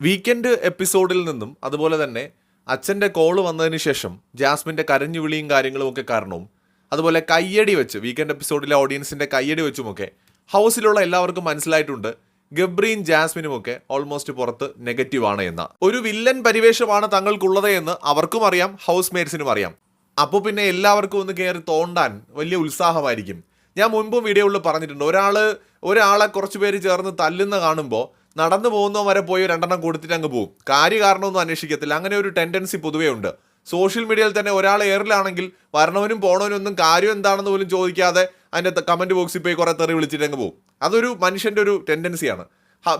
Weekend എപ്പിസോഡിൽ നിന്നും അതുപോലെ തന്നെ അച്ഛന്റെ കോൾ വന്നതിന് ശേഷം ജാസ്മിന്റെ കരഞ്ഞു വിളിയും കാര്യങ്ങളും ഒക്കെ കാരണവും അതുപോലെ കയ്യടി വെച്ച് വീക്കെൻഡ് എപ്പിസോഡിലെ ഓഡിയൻസിന്റെ കയ്യടി വെച്ചുമൊക്കെ ഹൗസിലുള്ള എല്ലാവർക്കും മനസ്സിലായിട്ടുണ്ട് ഗബ്രിയും ജാസ്മിനും ഒക്കെ ഓൾമോസ്റ്റ് പുറത്ത് നെഗറ്റീവ് ആണ് എന്ന. ഒരു വില്ലൻ പരിവേഷമാണ് തങ്ങൾക്കുള്ളത് എന്ന് അവർക്കും അറിയാം ഹൗസ് മേറ്റ്സിനും അറിയാം. അപ്പോൾ പിന്നെ എല്ലാവർക്കും ഒന്ന് കയറി തോണ്ടാൻ വലിയ ഉത്സാഹമായിരിക്കും. ഞാൻ മുൻപും വീഡിയോയിൽ പറഞ്ഞിട്ടുണ്ട് ഒരാൾ ഒരാളെ കുറച്ച് പേര് ചേർന്ന് തല്ലുന്ന കാണുമ്പോൾ നടന്നു പോകുന്നവൻ വരെ പോയി രണ്ടെണ്ണം കൊടുത്തിട്ട് അങ്ങ് പോകും കാര്യകാരണമൊന്നും അന്വേഷിക്കത്തില്ല. അങ്ങനെ ഒരു ടെൻഡൻസി പൊതുവേ ഉണ്ട്. സോഷ്യൽ മീഡിയയിൽ തന്നെ ഒരാൾ എയറിലാണെങ്കിൽ വരണവനും പോണവനും ഒന്നും കാര്യം എന്താണെന്ന് പോലും ചോദിക്കാതെ അതിന്റെ കമന്റ് ബോക്സിൽ പോയി കുറേ തെറി വിളിച്ചിട്ട് അങ്ങ് പോകും അതൊരു മനുഷ്യന്റെ ഒരു ടെൻഡൻസിയാണ്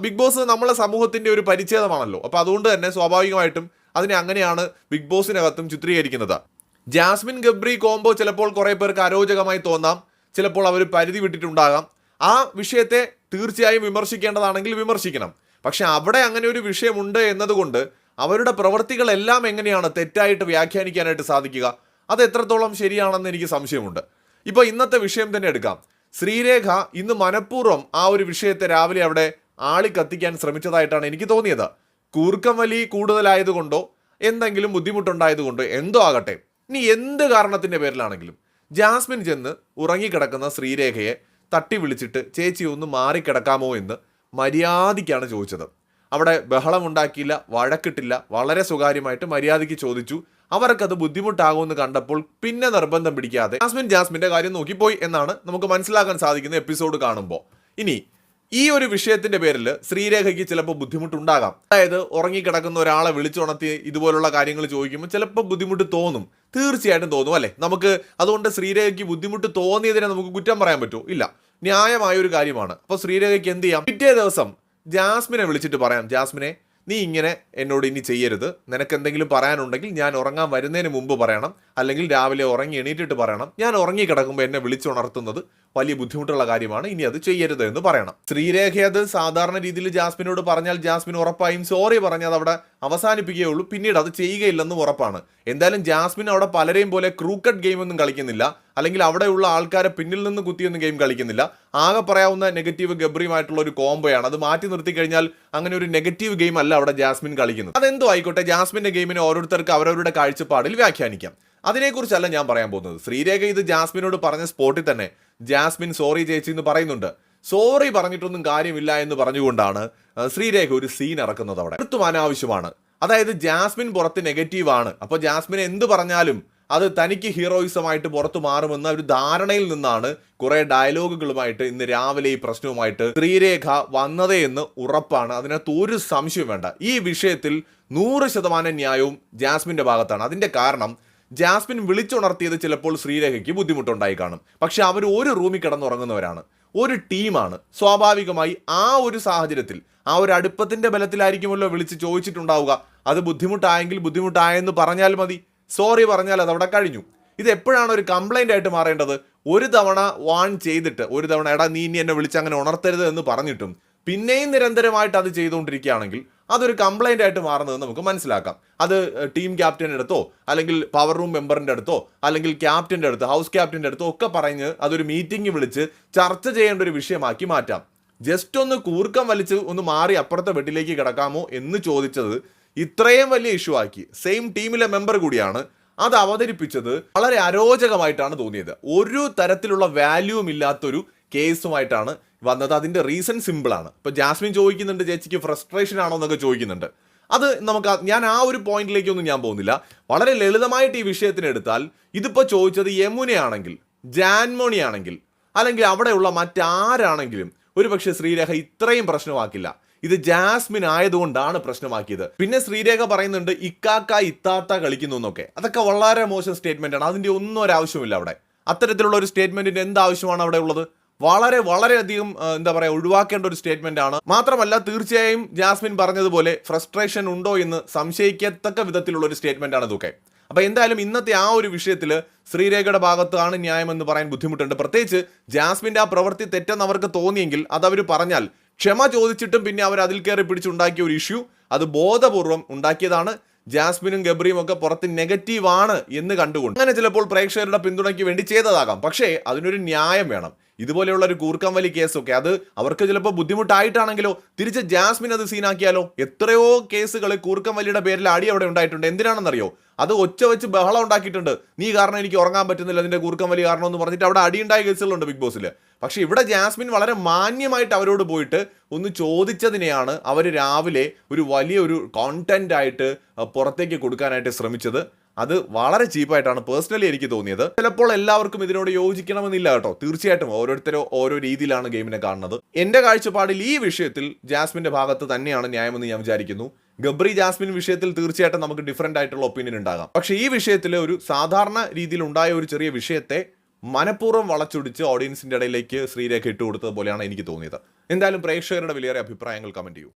ബിഗ് ബോസ് നമ്മളെ സമൂഹത്തിന്റെ ഒരു പരിച്ഛേദമാണല്ലോ. അപ്പോൾ അതുകൊണ്ട് തന്നെ സ്വാഭാവികമായിട്ടും അതിനെ അങ്ങനെയാണ് ബിഗ് ബോസിനകത്തും ചിത്രീകരിക്കുന്നത്. ജാസ്മിൻ ഗബ്രി കോംബോ ചിലപ്പോൾ കുറേ പേർക്ക് അരോചകമായി തോന്നാം. ചിലപ്പോൾ അവർ പരിധി വിട്ടിട്ടുണ്ടാകാം. ആ വിഷയത്തെ തീർച്ചയായും വിമർശിക്കേണ്ടതാണെങ്കിൽ വിമർശിക്കണം. പക്ഷെ അവിടെ അങ്ങനെ ഒരു വിഷയമുണ്ട് എന്നതുകൊണ്ട് അവരുടെ പ്രവൃത്തികളെല്ലാം എങ്ങനെയാണ് തെറ്റായിട്ട് വ്യാഖ്യാനിക്കാനായിട്ട് സാധിക്കുക? അത് എത്രത്തോളം ശരിയാണെന്ന് എനിക്ക് സംശയമുണ്ട്. ഇപ്പോൾ ഇന്നത്തെ വിഷയം തന്നെ എടുക്കാം. ശ്രീരേഖ ഇന്ന് മനഃപൂർവം ആ ഒരു വിഷയത്തെ രാവിലെ അവിടെ ആളി കത്തിക്കാൻ ശ്രമിച്ചതായിട്ടാണ് എനിക്ക് തോന്നിയത്. കൂർക്കം വലി കൂടുതലായതുകൊണ്ടോ എന്തെങ്കിലും ബുദ്ധിമുട്ടുണ്ടായതുകൊണ്ടോ എന്തോ ആകട്ടെ. ഇനി എന്ത് കാരണത്തിന്റെ പേരിലാണെങ്കിലും ജാസ്മിൻ ചെന്ന് ഉറങ്ങിക്കിടക്കുന്ന ശ്രീരേഖയെ തട്ടി വിളിച്ചിട്ട് ചേച്ചി ഒന്ന് മാറിക്കിടക്കാമോ? എന്ന് മര്യാദയ്ക്കാണ് ചോദിച്ചത്. അവിടെ ബഹളമുണ്ടാക്കിയില്ല വഴക്കിട്ടില്ല വളരെ സ്വകാര്യമായിട്ട് മര്യാദയ്ക്ക് ചോദിച്ചു. അവർക്കത് ബുദ്ധിമുട്ടാകുമെന്ന് കണ്ടപ്പോൾ പിന്നെ നിർബന്ധം പിടിക്കാതെ ജാസ്മിൻ ജാസ്മിന്റെ കാര്യം നോക്കിപ്പോയി എന്നാണ് നമുക്ക് മനസ്സിലാക്കാൻ സാധിക്കുന്ന എപ്പിസോഡ് കാണുമ്പോൾ. ഇനി ഈ ഒരു വിഷയത്തിന്റെ പേരിൽ ശ്രീരേഖയ്ക്ക് ചിലപ്പോൾ ബുദ്ധിമുട്ടുണ്ടാകാം. അതായത് ഉറങ്ങിക്കിടക്കുന്ന ഒരാളെ വിളിച്ചുണർത്തി ഇതുപോലുള്ള കാര്യങ്ങൾ ചോദിക്കുമ്പോൾ ചിലപ്പോൾ ബുദ്ധിമുട്ട് തോന്നും. തീർച്ചയായിട്ടും തോന്നും അല്ലേ? നമുക്ക് അതുകൊണ്ട് ശ്രീരേഖയ്ക്ക് ബുദ്ധിമുട്ട് തോന്നിയതിനെ നമുക്ക് കുറ്റം പറയാൻ പറ്റുമോ ഇല്ല. ന്യായമായ ഒരു കാര്യമാണ്. അപ്പോൾ ശ്രീരേഖയ്ക്ക് എന്ത് ചെയ്യാം? പിറ്റേ ദിവസം ജാസ്മിനെ വിളിച്ചിട്ട് പറയാം. ജാസ്മിനെ നീ ഇങ്ങനെ എന്നോട് ഇനി ചെയ്യരുത്. നിനക്ക് എന്തെങ്കിലും പറയാനുണ്ടെങ്കിൽ ഞാൻ ഉറങ്ങാൻ വരുന്നതിന് മുമ്പ് പറയണം. അല്ലെങ്കിൽ രാവിലെ ഉറങ്ങി എണീറ്റിട്ട് പറയണം. ഞാൻ ഉറങ്ങി കിടക്കുമ്പോൾ എന്നെ വിളിച്ചുണർത്തുന്നത് വലിയ ബുദ്ധിമുട്ടുള്ള കാര്യമാണ്. ഇനി അത് ചെയ്യരുത് എന്ന് പറയണം. ശ്രീരേഖ അത് സാധാരണ രീതിയിൽ ജാസ്മിനോട് പറഞ്ഞാൽ ജാസ്മിൻ ഉറപ്പായും സോറി പറഞ്ഞാൽ അവിടെ അവസാനിപ്പിക്കുകയുള്ളൂ പിന്നീട് അത് ചെയ്യുകയില്ലെന്നും ഉറപ്പാണ്. എന്തായാലും ജാസ്മിൻ അവിടെ പലരെയും പോലെ ക്രൂക്കറ്റ് ഗെയിമൊന്നും കളിക്കുന്നില്ല. അല്ലെങ്കിൽ അവിടെയുള്ള ആൾക്കാരെ പിന്നിൽ നിന്ന് കുത്തിയൊന്നും ഗെയിം കളിക്കുന്നില്ല. ആകെ പറയാവുന്ന നെഗറ്റീവ് ഗബ്രിയുമായിട്ടുള്ള ഒരു കോംബോയാണ് അത് മാറ്റി നിർത്തി കഴിഞ്ഞാൽ അങ്ങനെ ഒരു നെഗറ്റീവ് ഗെയിം അല്ല അവിടെ ജാസ്മിൻ കളിക്കുന്നത്. അതെന്തോ ആയിക്കോട്ടെ ജാസ്മിന്റെ ഗെയിമിനെ ഓരോരുത്തർക്ക് അവരവരുടെ കാഴ്ചപ്പാടിൽ വ്യാഖ്യാനിക്കാം. അതിനെക്കുറിച്ചല്ല ഞാൻ പറയാൻ പോകുന്നത്. ശ്രീരേഖ ഇത് ജാസ്മിനോട് പറഞ്ഞ സ്പോട്ടിൽ തന്നെ ജാസ്മിൻ സോറി ചേച്ചി എന്ന് പറയുന്നുണ്ട്. സോറി പറഞ്ഞിട്ടൊന്നും കാര്യമില്ല എന്ന് പറഞ്ഞുകൊണ്ടാണ് ശ്രീരേഖ ഒരു സീൻ ഇറക്കുന്നത് അവിടെ. തീർത്തും അനാവശ്യമാണ്. അതായത് ജാസ്മിൻ പുറത്ത് നെഗറ്റീവാണ് അപ്പോൾ ജാസ്മിൻ എന്ത് പറഞ്ഞാലും അത് തനിക്ക് ഹീറോയിസമായിട്ട് പുറത്തു മാറുമെന്ന ഒരു ധാരണയിൽ നിന്നാണ് കുറേ ഡയലോഗുകളുമായിട്ട് ഇന്ന് രാവിലെ ഈ പ്രശ്നവുമായിട്ട് ശ്രീരേഖ വന്നതേ എന്ന് ഉറപ്പാണ്. അതിനകത്ത് ഒരു സംശയം വേണ്ട. ഈ വിഷയത്തിൽ നൂറ് ശതമാനം ന്യായവും ജാസ്മിന്റെ ഭാഗത്താണ്. അതിന്റെ കാരണം ജാസ്മിൻ വിളിച്ചുണർത്തിയത് ചിലപ്പോൾ ശ്രീരേഖയ്ക്ക് ബുദ്ധിമുട്ടുണ്ടായി കാണും. പക്ഷെ അവർ ഒരു റൂമിൽ കിടന്നുറങ്ങുന്നവരാണ്. ഒരു ടീമാണ്. സ്വാഭാവികമായി ആ ഒരു സാഹചര്യത്തിൽ ആ ഒരു അടുപ്പത്തിന്റെ ബലത്തിലായിരിക്കുമല്ലോ വിളിച്ച് ചോദിച്ചിട്ടുണ്ടാവുക. അത് ബുദ്ധിമുട്ടായെങ്കിൽ ബുദ്ധിമുട്ടായെന്ന് പറഞ്ഞാൽ മതി. സോറി പറഞ്ഞാൽ അത് അവിടെ കഴിഞ്ഞു. ഇത് എപ്പോഴാണ് ഒരു കംപ്ലൈന്റ് ആയിട്ട് മാറേണ്ടത്? ഒരു തവണ വാൺ ചെയ്തിട്ട് ഒരു തവണ എടാ നീ ഇനി എന്നെ വിളിച്ച് അങ്ങനെ ഉണർത്തരുത് എന്ന് പറഞ്ഞിട്ടും പിന്നെയും നിരന്തരമായിട്ട് അത് ചെയ്തുകൊണ്ടിരിക്കുകയാണെങ്കിൽ അതൊരു കംപ്ലൈന്റ് ആയിട്ട് മാറുന്നത് നമുക്ക് മനസ്സിലാക്കാം. അത് ടീം ക്യാപ്റ്റന്റെ അടുത്തോ അല്ലെങ്കിൽ പവർ റൂം മെമ്പറിന്റെ അടുത്തോ അല്ലെങ്കിൽ ക്യാപ്റ്റന്റെ അടുത്തോ ഹൗസ് ക്യാപ്റ്റന്റെ അടുത്തോ ഒക്കെ പറഞ്ഞ് അതൊരു മീറ്റിംഗ് വിളിച്ച് ചർച്ച ചെയ്യേണ്ട ഒരു വിഷയമാക്കി മാറ്റാം. ജസ്റ്റ് ഒന്ന് കൂർക്കം വലിച്ച് ഒന്ന് മാറി അപ്പുറത്തെ വെട്ടിലേക്ക് കിടക്കാമോ എന്ന് ചോദിച്ചത് ഇത്രയും വലിയ ഇഷ്യൂ ആക്കി. സെയിം ടീമിലെ മെമ്പർ കൂടിയാണ് അത് അവതരിപ്പിച്ചത്. വളരെ അരോചകമായിട്ടാണ് തോന്നിയത്. ഒരു തരത്തിലുള്ള വാല്യൂവും ഇല്ലാത്തൊരു കേസുമായിട്ടാണ് വന്നത് അതിന്റെ റീസൺ സിമ്പിളാണ് ഇപ്പോൾ ഇപ്പൊ ജാസ്മിൻ ചോദിക്കുന്നുണ്ട് ചേച്ചിക്ക് ഫ്രസ്ട്രേഷൻ ആണോ എന്നൊക്കെ ചോദിക്കുന്നുണ്ട്. അത് നമുക്ക് ഞാൻ ആ ഒരു പോയിന്റിലേക്കൊന്നും ഞാൻ പോകുന്നില്ല. വളരെ ലളിതമായിട്ട് ഈ വിഷയത്തിനെടുത്താൽ ഇതിപ്പോൾ ഇതിപ്പോ ചോദിച്ചത് യമുനയാണെങ്കിൽ ജാൻമോണി ആണെങ്കിൽ അല്ലെങ്കിൽ അവിടെയുള്ള മറ്റാരാണെങ്കിലും ഒരുപക്ഷെ ശ്രീരേഖ ഇത്രയും പ്രശ്നമാക്കില്ല. ഇത് ജാസ്മിൻ ആയതുകൊണ്ടാണ് പ്രശ്നമാക്കിയത്. പിന്നെ ശ്രീരേഖ പറയുന്നുണ്ട് ഇക്കാക്ക ഇത്താത്ത കളിക്കുന്നു എന്നൊക്കെ. അതൊക്കെ വളരെ മോശം സ്റ്റേറ്റ്മെന്റ് ആണ്. അതിന്റെ ഒന്നും ഒരു ആവശ്യമില്ല അവിടെ. അത്തരത്തിലുള്ള ഒരു സ്റ്റേറ്റ്മെന്റിന്റെ എന്ത് ആവശ്യമാണ് അവിടെ ഉള്ളത്? വളരെ വളരെയധികം എന്താ പറയുക ഒഴിവാക്കേണ്ട ഒരു സ്റ്റേറ്റ്മെന്റ് ആണ്. മാത്രമല്ല തീർച്ചയായും ജാസ്മിൻ പറഞ്ഞതുപോലെ ഫ്രസ്ട്രേഷൻ ഉണ്ടോ എന്ന് സംശയിക്കത്തക്ക വിധത്തിലുള്ള ഒരു സ്റ്റേറ്റ്മെന്റ് ആണ് ഇതൊക്കെ. അപ്പൊ എന്തായാലും ഇന്നത്തെ ആ ഒരു വിഷയത്തിൽ ശ്രീരേഖയുടെ ഭാഗത്താണ് ന്യായമെന്ന് പറയാൻ ബുദ്ധിമുട്ടുണ്ട്. പ്രത്യേകിച്ച് ജാസ്മിന്റെ ആ പ്രവൃത്തി തെറ്റെന്ന് അവർക്ക് തോന്നിയെങ്കിൽ അത് അവർ പറഞ്ഞാൽ ക്ഷമ ചോദിച്ചിട്ടും പിന്നെ അവർ അതിൽ കയറി പിടിച്ചുണ്ടാക്കിയ ഒരു ഇഷ്യൂ അത് ബോധപൂർവം ഉണ്ടാക്കിയതാണ്. ജാസ്മിനും ഗബ്രിയും ഒക്കെ പുറത്ത് നെഗറ്റീവ് ആണ് എന്ന് കണ്ടുകൊണ്ട്. അങ്ങനെ ചിലപ്പോൾ പ്രേക്ഷകരുടെ പിന്തുണയ്ക്ക് വേണ്ടി ചെയ്തതാകാം. പക്ഷേ അതിനൊരു ന്യായം വേണം. ഇതുപോലെയുള്ള ഒരു കൂർക്കം വലി കേസൊക്കെ അത് അവർക്ക് ചിലപ്പോൾ ബുദ്ധിമുട്ടായിട്ടാണെങ്കിലോ തിരിച്ച് ജാസ്മിൻ അത് സീനാക്കിയാലോ? എത്രയോ കേസുകൾ കൂർക്കം വലിയുടെ പേരിൽ അടി അവിടെ ഉണ്ടായിട്ടുണ്ട്. എന്തിനാണെന്നറിയോ? അത് ഒച്ച വെച്ച് ബഹളം ഉണ്ടാക്കിയിട്ടുണ്ട്. നീ കാരണം എനിക്ക് ഉറങ്ങാൻ പറ്റുന്നില്ല അതിന്റെ കൂർക്കം വലി കാരണം എന്ന് പറഞ്ഞിട്ട് അവിടെ അടിയുണ്ടായ കേസുകളുണ്ട് ബിഗ് ബോസിൽ. പക്ഷേ ഇവിടെ ജാസ്മിൻ വളരെ മാന്യമായിട്ട് അവരോട് പോയിട്ട് ഒന്ന് ചോദിച്ചതിനെയാണ് അവർ രാവിലെ ഒരു വലിയൊരു കോണ്ടന്റ് ആയിട്ട് പുറത്തേക്ക് കൊടുക്കാനായിട്ട് ശ്രമിച്ചത്. അത് വളരെ ചീപ്പായിട്ടാണ് പേഴ്സണലി എനിക്ക് തോന്നിയത്. ചിലപ്പോൾ എല്ലാവർക്കും ഇതിനോട് യോജിക്കണമെന്നില്ല കേട്ടോ. തീർച്ചയായിട്ടും ഓരോരുത്തരും ഓരോ രീതിയിലാണ് ഗെയിമിനെ കാണുന്നത്. എന്റെ കാഴ്ചപ്പാടിൽ ഈ വിഷയത്തിൽ ജാസ്മിന്റെ ഭാഗത്ത് തന്നെയാണ് ന്യായമെന്ന് ഞാൻ വിചാരിക്കുന്നു. ഗബ്രി ജാസ്മിൻ വിഷയത്തിൽ തീർച്ചയായിട്ടും നമുക്ക് ഡിഫറെന്റ് ആയിട്ടുള്ള ഒപ്പീനിയൻ ഉണ്ടാകാം. പക്ഷെ ഈ വിഷയത്തിൽ ഒരു സാധാരണ രീതിയിൽ ഉണ്ടായ ഒരു ചെറിയ വിഷയത്തെ മനഃപൂർവം വളച്ചൊടിച്ച് ഓഡിയൻസിന്റെ ഇടയിലേക്ക് ശ്രീരേഖ ഇട്ടുകൊടുത്തത് പോലെയാണ് എനിക്ക് തോന്നിയത്. എന്തായാലും പ്രേക്ഷകരുടെ വിലയേറെ അഭിപ്രായങ്ങൾ കമന്റ് ചെയ്യൂ.